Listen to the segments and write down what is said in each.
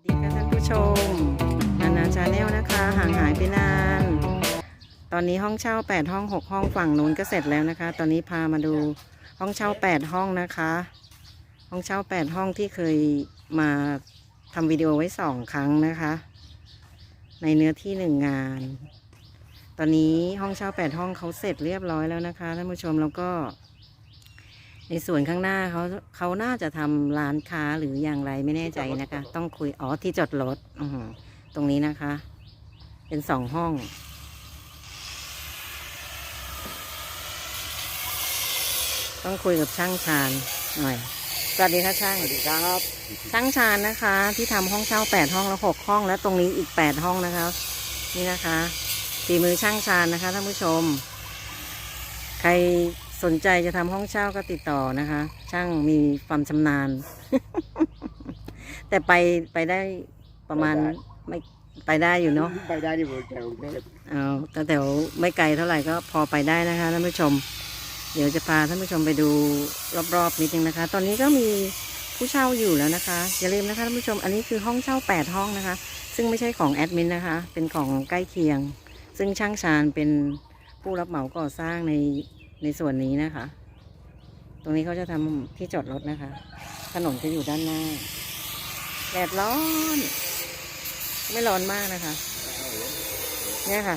สดีค่ะท่านผู้ชม นานาชาแนลนะคะ ห่างหายไปนาน ตอนนี้ห้องเช่า 8 ห้อง 6 ห้องฝั่งนู้นก็เสร็จแล้วนะคะ ตอนนี้พามาดูห้องเช่า 8 ห้องนะคะ ห้องเช่า 8 ห้องที่เคยมาทำวิดีโอไว้สองครั้งนะคะ ในเนื้อที่หนึ่งงาน ตอนนี้ห้องเช่า 8 ห้องเขาเสร็จเรียบร้อยแล้วนะคะท่านผู้ชมแล้วก็ ในส่วนข้างหน้าเขาเขาน่าจะทำร้านค้าหรืออย่างไรไม่แน่ใจนะคะ ต้องคุยอ๋อที่จอดรถอือหือตรงนี้นะคะ เป็นสองห้องต้องคุยกับช่างชาญหน่อย สวัสดีค่ะช่าง สวัสดีครับ ช่างชาญนะคะ ที่ทำห้องเช่าแปดห้องแล้วหกห้อง แล้วตรงนี้อีกแปดห้องนะคะ นี่นะคะฝีมือช่างชาญนะคะท่านผู้ชม ใคร สนใจจะทำห้องเช่าก็ติดต่อนะคะ ช่างมีความชำนาญ แต่ไปไปได้ประมาณไม่ไปได้อยู่เนาะไปได้ที่ผมแถวกรุงเทพเอาแต่แถวไม่ไกลเท่าไหร่ก็พอไปได้นะคะท่านผู้ชม เดี๋ยวจะพาท่านผู้ชมไปดูรอบๆนิดนึงนะคะ ตอนนี้ก็มีผู้เช่าอยู่แล้วนะคะ อย่าลืมนะคะท่านผู้ชมอันนี้คือห้องเช่า 8 ห้องนะคะ ซึ่งไม่ใช่ของแอดมินนะคะ เป็นของใกล้เคียง ซึ่งช่างชาญเป็นผู้รับเหมาก่อสร้างใน ในส่วนนี้นะคะ ตรงนี้เขาจะทำที่จอดรถนะคะ ถนนจะอยู่ด้านหน้าแดดร้อน ไม่ร้อนมากนะคะ เนี่ยค่ะ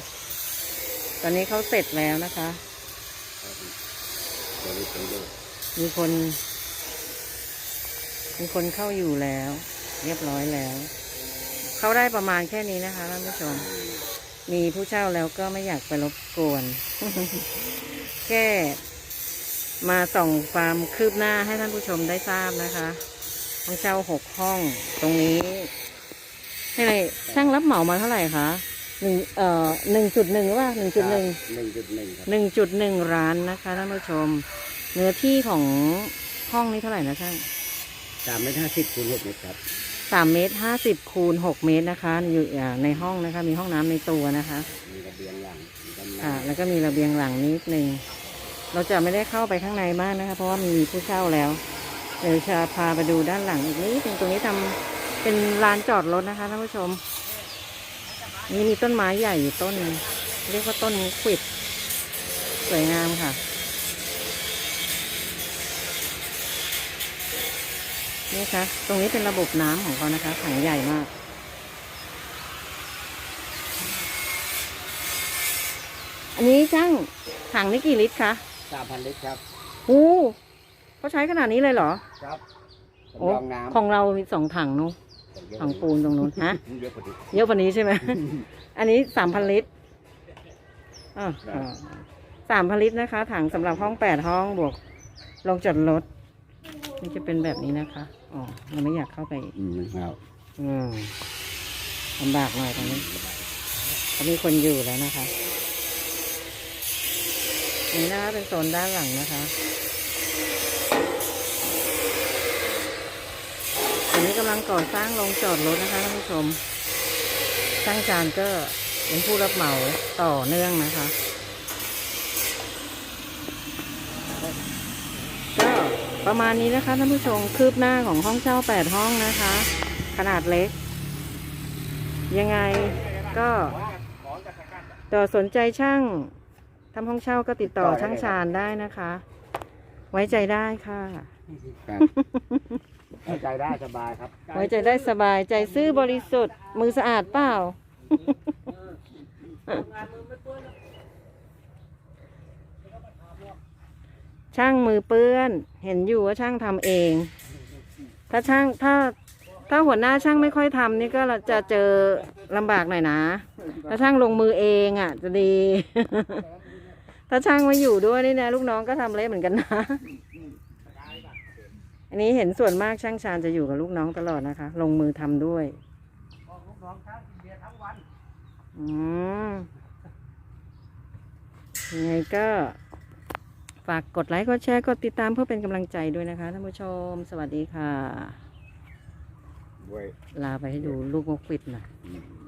ตอนนี้เขาเสร็จแล้วนะคะ มีคน มีคนเข้าอยู่แล้ว เรียบร้อยแล้ว เขาได้ประมาณแค่นี้นะคะท่านผู้ชม มีผู้เช่าแล้วก็ไม่อยากไปรบกวน แค่มาส่องความคืบหน้าให้ท่านผู้ชมได้ทราบนะคะห้องเช่าหกห้องตรงนี้ให้เลยช่างรับเหมามาเท่าไหร่คะหนึ่งเอ่อหนึ่งจุดหนึ่งหรือว่าหนึ่งจุดหนึ่งหนึ่งจุดหนึ่งครับหนึ่งจุดหนึ่งร้านนะคะท่านผู้ชม เนื้อที่ของห้องนี้เท่าไหร่นะช่างสามเมตรห้าสิบคูณหกเมตรครับ สามเมตรห้าสิบคูณหกเมตรนะคะ อยู่อ่าในห้องนะคะ มีห้องน้ำในตัวนะคะมีระเบียงหลังมีด้านหน้าค่ะแล้วก็มีระเบียงหลังนิดนึงเราจะไม่ได้เข้าไปข้างในบ้านนะคะ เพราะว่ามีผู้เช่าแล้วเดี๋ยวจะพาไปดูด้านหลังอีกนิดนึงตรงนี้ทำเป็นลานจอดรถนะคะท่านผู้ชม นี่มีต้นไม้ใหญ่อยู่ต้นหนึ่งเรียกว่าต้นขวิด สวยงามค่ะ นี่ค่ะตรงนี้เป็นระบบน้ำของเขานะคะถังใหญ่มาก อันนี้ช่างถังนี่กี่ลิตรคะสามพันลิตรครับโอ้เขาใช้ขนาดนี้เลยเหรอ ครับโอ้สำรองน้ำของเรามีสองถังเนอะถังปูนตรงนู้นฮะเยอะกว่านี้เยอะกว่านี้ใช่ไหม อันนี้สามพันลิตรอ่าสามพันลิตรนะคะ ถังสำหรับห้องแปดห้องบวกลงจอดรถ นี่จะเป็นแบบนี้นะคะอ๋อเราไม่อยากเข้าไปอืมครับอืมลำบากหน่อยตรงนี้เขามีคนอยู่แล้วนะคะนี่นะคะเป็นโซนด้านหลังนะคะอันนี้กำลังก่อสร้างโรงจอดรถนะคะท่านผู้ชมช่างจานก็เป็นผู้รับเหมาต่อเนื่องนะคะ ก็ ประมาณนี้นะคะท่านผู้ชมคืบหน้าของห้องเช่าแปดห้องนะคะ ขนาดเล็ก ยังไงก็ต่อสนใจช่างทำห้องเช่าก็ติดต่อช่างชาญได้นะคะ ไว้ใจได้ค่ะ ครับเข้าใจได้สบายครับ ไว้ใจได้สบายใจซื่อบริสุทธิ์ มือสะอาดเปล่า ช่างมือเปื้อน เห็นอยู่ว่าช่างทำเอง ถ้าช่างถ้าถ้าหัวหน้าช่างไม่ค่อยทำนี่ก็จะเจอลำบากหน่อยนะถ้าช่างลงมือเองอะ จะดี ถ้าช่างมาอยู่ด้วยนี่นะลูกน้องก็ทำเละเหมือนกันนะ อันนี้เห็นส่วนมากช่างชาญจะอยู่กับลูกน้องตลอดนะคะ ลงมือทำด้วยอืมยังไงก็ ฝากกดไลค์ กดแชร์ กดติดตามเพื่อเป็นกำลังใจด้วยนะคะท่านผู้ชม สวัสดีค่ะเว้ยลาไปให้ดูลูกมกปิดหน่อย อืม